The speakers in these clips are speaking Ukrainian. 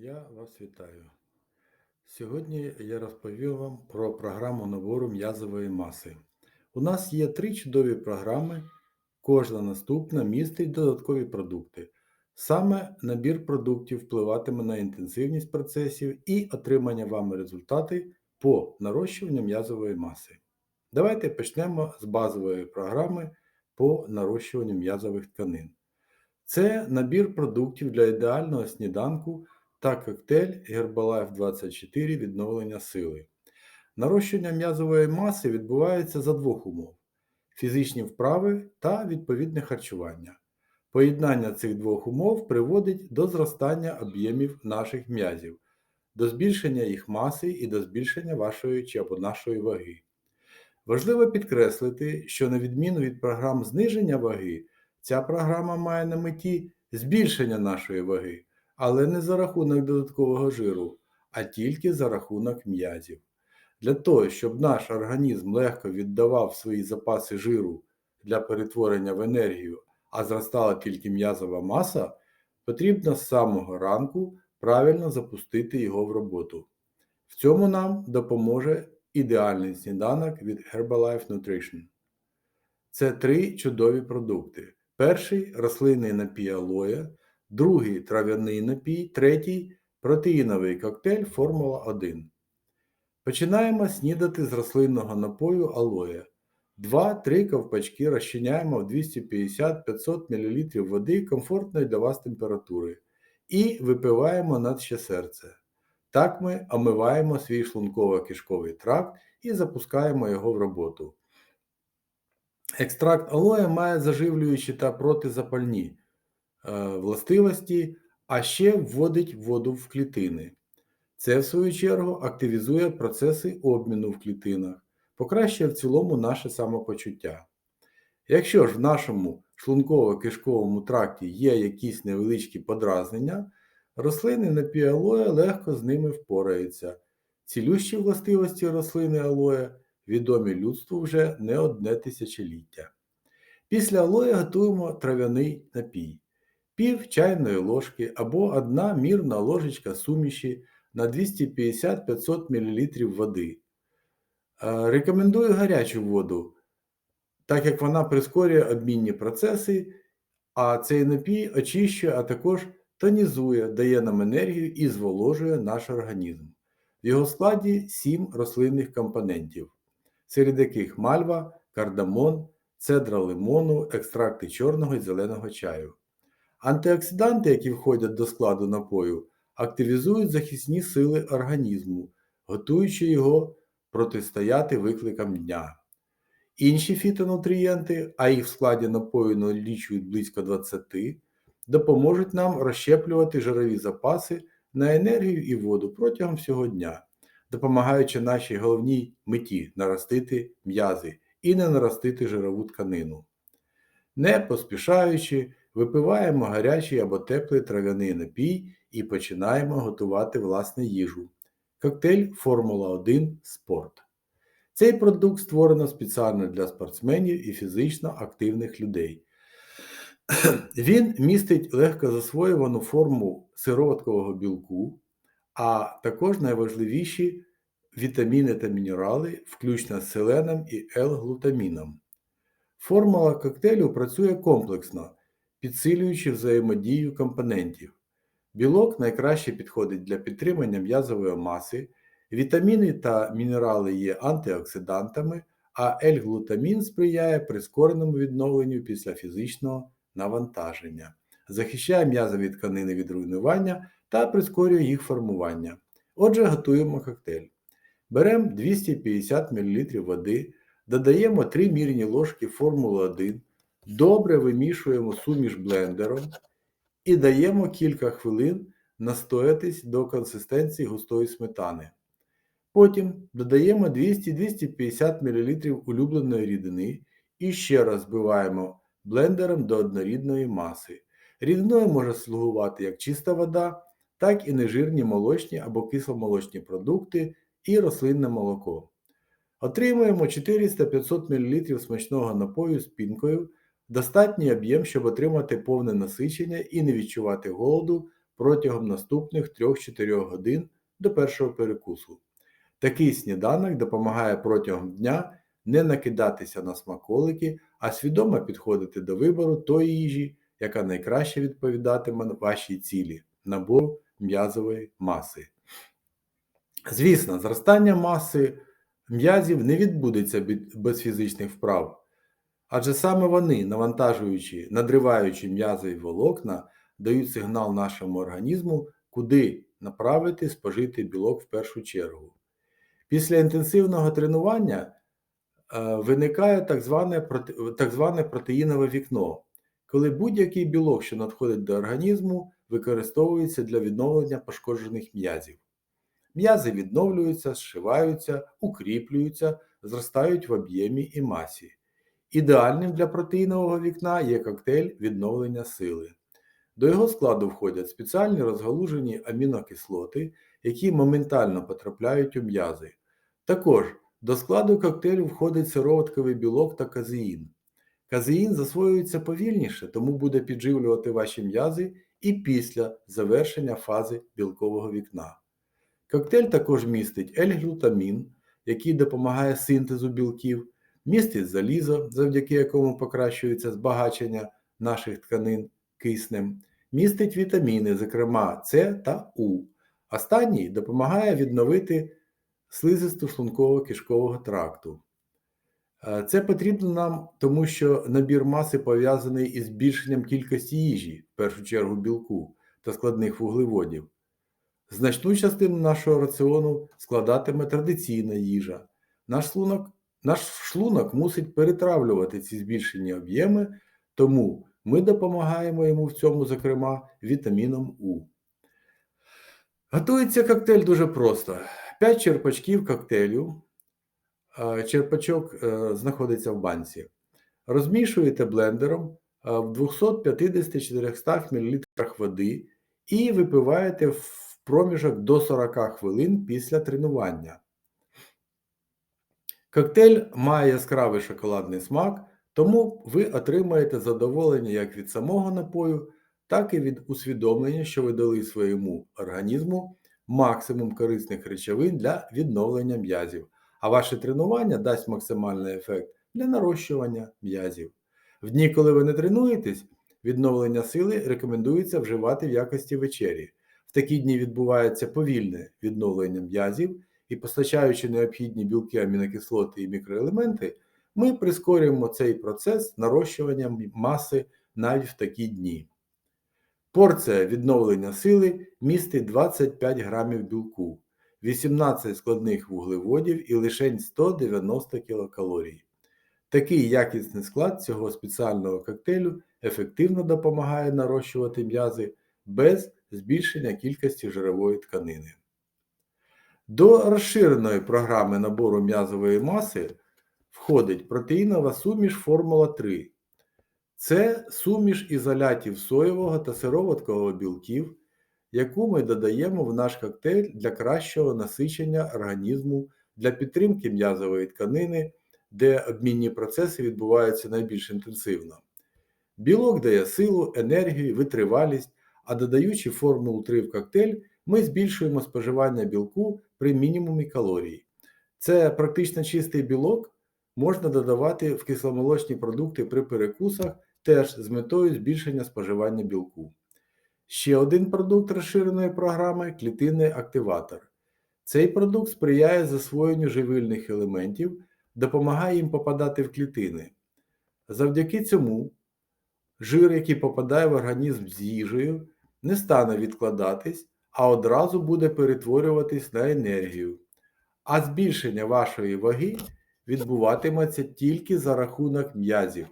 Я вас вітаю. Сьогодні я розповім вам про програму набору м'язової маси. У нас є три чудові програми, кожна наступна містить додаткові продукти. Саме набір продуктів впливатиме на інтенсивність процесів і отримання вами результати по нарощуванню м'язової маси. Давайте почнемо з базової програми по нарощуванню м'язових тканин. Це набір продуктів для ідеального сніданку та коктейль Herbalife 24 відновлення сили. Нарощення м'язової маси відбувається за двох умов: фізичні вправи та відповідне харчування. Поєднання цих двох умов приводить до зростання об'ємів наших м'язів, до збільшення їх маси і до збільшення вашої чи або нашої ваги. Важливо підкреслити, що на відміну від програм зниження ваги, ця програма має на меті збільшення нашої ваги, але не за рахунок додаткового жиру, а тільки за рахунок м'язів. Для того, щоб наш організм легко віддавав свої запаси жиру для перетворення в енергію, а зростала тільки м'язова маса, потрібно з самого ранку правильно запустити його в роботу. В цьому нам допоможе ідеальний сніданок від Herbalife Nutrition. Це три чудові продукти. Перший рослинний напій алоє, другий трав'яний напій, третій протеїновий коктейль Формула 1. Починаємо снідати з рослинного напою алоє. 2-3 ковпачки розчиняємо в 250-500 мл води комфортної для вас температури і випиваємо над ще серце. Так ми омиваємо свій шлунково-кишковий тракт і запускаємо його в роботу. Екстракт алоє має заживлюючі та протизапальні властивості, а ще вводить воду в клітини. Це, в свою чергу, активізує процеси обміну в клітинах, покращує в цілому наше самопочуття. Якщо ж в нашому шлунково-кишковому тракті є якісь невеличкі подразнення, рослини напій алоє легко з ними впораються. Цілющі властивості рослини алоє відомі людству вже не одне тисячоліття. Після алоє готуємо трав'яний напій, пів чайної ложки або одна мірна ложечка суміші на 250-500 мл води. Е, рекомендую гарячу воду, так як вона прискорює обмінні процеси, а цей напій очищує, а також тонізує, дає нам енергію і зволожує наш організм. В його складі 7 рослинних компонентів, серед яких мальва, кардамон, цедра лимону, екстракти чорного і зеленого чаю. Антиоксиданти, які входять до складу напою, активізують захисні сили організму, готуючи його протистояти викликам дня. Інші фітонутрієнти, а їх в складі напою налічують близько 20, допоможуть нам розщеплювати жирові запаси на енергію і воду протягом всього дня, допомагаючи нашій головній меті наростити м'язи і не наростити жирову тканину. Не поспішаючи, випиваємо гарячий або теплий трав'яний напій і починаємо готувати власне їжу. Коктейль Формула 1 Спорт. Цей продукт створено спеціально для спортсменів і фізично активних людей. Він містить легко засвоювану форму сироваткового білку, а також найважливіші вітаміни та мінерали, включно з селеном і L-глутаміном. Формула коктейлю працює комплексно, підсилюючи взаємодію компонентів. Білок найкраще підходить для підтримання м'язової маси, вітаміни та мінерали є антиоксидантами, а L-глутамін сприяє прискореному відновленню після фізичного навантаження, захищає м'язові тканини від руйнування та прискорює їх формування. Отже, готуємо коктейль. Беремо 250 мл води, додаємо 3 мірні ложки формули 1, добре вимішуємо суміш блендером і даємо кілька хвилин настоятись до консистенції густої сметани. Потім додаємо 200-250 мл улюбленої рідини і ще раз збиваємо блендером до однорідної маси. Рідною може слугувати як чиста вода, так і нежирні молочні або кисломолочні продукти і рослинне молоко. Отримуємо 400-500 мл смачного напою з пінкою, достатній об'єм, щоб отримати повне насичення і не відчувати голоду протягом наступних 3-4 годин до першого перекусу. Такий сніданок допомагає протягом дня не накидатися на смаколики, а свідомо підходити до вибору тої їжі, яка найкраще відповідатиме вашій цілі набору м'язової маси. Звісно, зростання маси м'язів не відбудеться без фізичних вправ, адже саме вони, навантажуючи, надриваючи м'язові волокна, дають сигнал нашому організму, куди направити спожитий білок в першу чергу. Після інтенсивного тренування е, виникає так зване, так зване протеїнове вікно, коли будь-який білок, що надходить до організму, використовується для відновлення пошкоджених м'язів. М'язи відновлюються, зшиваються, укріплюються, зростають в об'ємі і масі. Ідеальним для протеїнового вікна є коктейль відновлення сили. До його складу входять спеціальні розгалужені амінокислоти, які моментально потрапляють у м'язи. Також до складу коктейлю входить сироватковий білок та казеїн. Казеїн засвоюється повільніше, тому буде підживлювати ваші м'язи і після завершення фази білкового вікна. Коктейль також містить L-глутамін, який допомагає синтезу білків, містить залізо, завдяки якому покращується збагачення наших тканин киснем, містить вітаміни, зокрема С та У. Останній допомагає відновити слизисту шлунково-кишкового тракту. Е, Це потрібно нам, тому що набір маси пов'язаний із збільшенням кількості їжі, в першу чергу білку та складних вуглеводів. Значну частину нашого раціону складатиме традиційна їжа. Наш шлунок, наш шлунок мусить перетравлювати ці збільшені об'єми, тому ми допомагаємо йому в цьому, зокрема, вітаміном У. Готується коктейль дуже просто. 5 черпачків коктейлю. Черпачок е, знаходиться в банці. Розмішуєте блендером е, в 250-400 мл води і випиваєте в проміжок до 40 хвилин після тренування. Коктейль має яскравий шоколадний смак, тому ви отримаєте задоволення як від самого напою, так і від усвідомлення, що ви дали своєму організму максимум корисних речовин для відновлення м'язів, а ваше тренування дасть максимальний ефект для нарощування м'язів. В дні, коли ви не тренуєтесь, відновлення сили рекомендується вживати в якості вечері. В такі дні відбувається повільне відновлення м'язів, і постачаючи необхідні білки, амінокислоти і мікроелементи, ми прискорюємо цей процес нарощування маси навіть в такі дні. Порція відновлення сили містить 25 грамів білку, 18 складних вуглеводів і лише 190 кілокалорій. Такий якісний склад цього спеціального коктейлю ефективно допомагає нарощувати м'язи без збільшення кількості жирової тканини. До розширеної програми набору м'язової маси входить протеїнова суміш Формула 3. Це суміш ізолятів соєвого та сироваткового білків, яку ми додаємо в наш коктейль для кращого насичення організму, для підтримки м'язової тканини, де обмінні процеси відбуваються найбільш інтенсивно. Білок дає силу, енергію, витривалість, а додаючи формулу 3 в коктейль, ми збільшуємо споживання білку при мінімумі калорій. Це практично чистий білок, можна додавати в кисломолочні продукти при перекусах теж з метою збільшення споживання білку. Ще один продукт розширеної програми клітинний активатор. Цей продукт сприяє засвоєнню живильних елементів, допомагає їм попадати в клітини. Завдяки цьому жир, який попадає в організм з їжею, не стане відкладатись, а одразу буде перетворюватись на енергію. А збільшення вашої ваги відбуватиметься тільки за рахунок м'язів.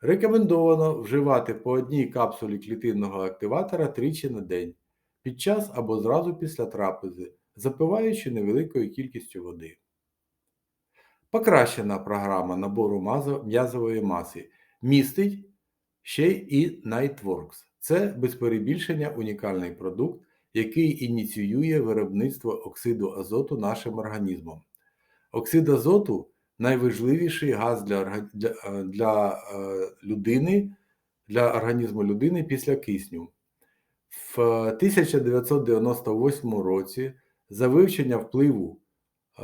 Рекомендовано вживати по одній капсулі клітинного активатора тричі на день, під час або зразу після трапези, запиваючи невеликою кількістю води. Покращена програма набору м'язової маси містить ще і Nightworks. Це без перебільшення унікальний продукт, який ініціює виробництво оксиду азоту нашим організмом. Оксид азоту найважливіший газ для, для, е, для е, людини, для організму людини після кисню. В 1998 році за вивчення впливу е,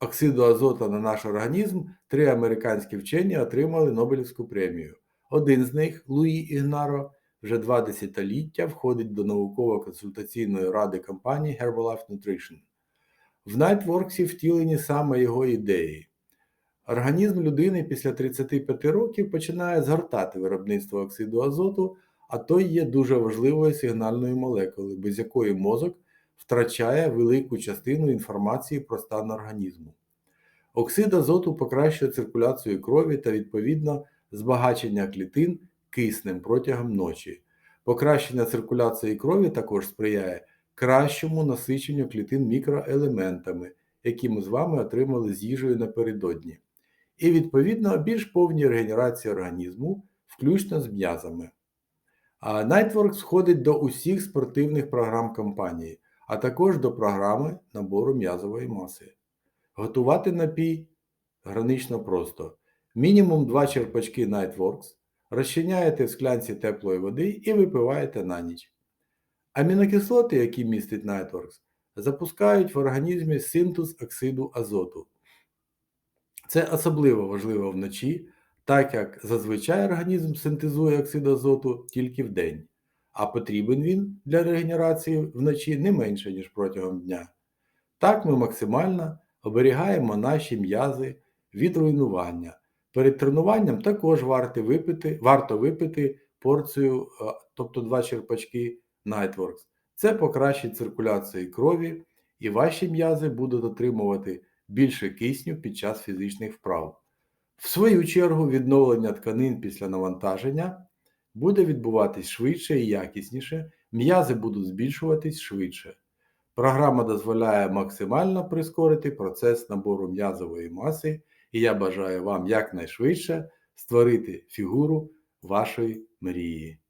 оксиду азота на наш організм три американські вчені отримали Нобелівську премію. Один з них, Луї Ігнаро, вже два десятиліття входить до науково-консультаційної ради компанії Herbalife Nutrition. В Nightworks втілені саме його ідеї. Організм людини після 35 років починає згортати виробництво оксиду азоту, а то є дуже важливою сигнальною молекулою, без якої мозок втрачає велику частину інформації про стан організму. Оксид азоту покращує циркуляцію крові та, відповідно, збагачення клітин киснем протягом ночі. Покращення циркуляції крові також сприяє кращому насиченню клітин мікроелементами, які ми з вами отримали з їжею напередодні, і, відповідно, більш повній регенерації організму, включно з м'язами. А Nightworks входить до усіх спортивних програм компанії, а також до програми набору м'язової маси. Готувати напій гранично просто. Мінімум 2 черпачки Nightworks, розчиняєте в склянці теплої води і випиваєте на ніч. Амінокислоти, які містить Nightworks, запускають в організмі синтез оксиду азоту. Це особливо важливо вночі, так як зазвичай організм синтезує оксид азоту тільки вдень, а потрібен він для регенерації вночі не менше, ніж протягом дня. Так ми максимально оберігаємо наші м'язи від руйнування. Перед тренуванням також варто випити, варто випити порцію, е, тобто 2 черпачки Nightworks. Це покращить циркуляцію крові, і ваші м'язи будуть отримувати більше кисню під час фізичних вправ. В свою чергу, відновлення тканин після навантаження буде відбуватись швидше і якісніше, м'язи будуть збільшуватись швидше. Програма дозволяє максимально прискорити процес набору м'язової маси, і я бажаю вам якнайшвидше створити фігуру вашої мрії.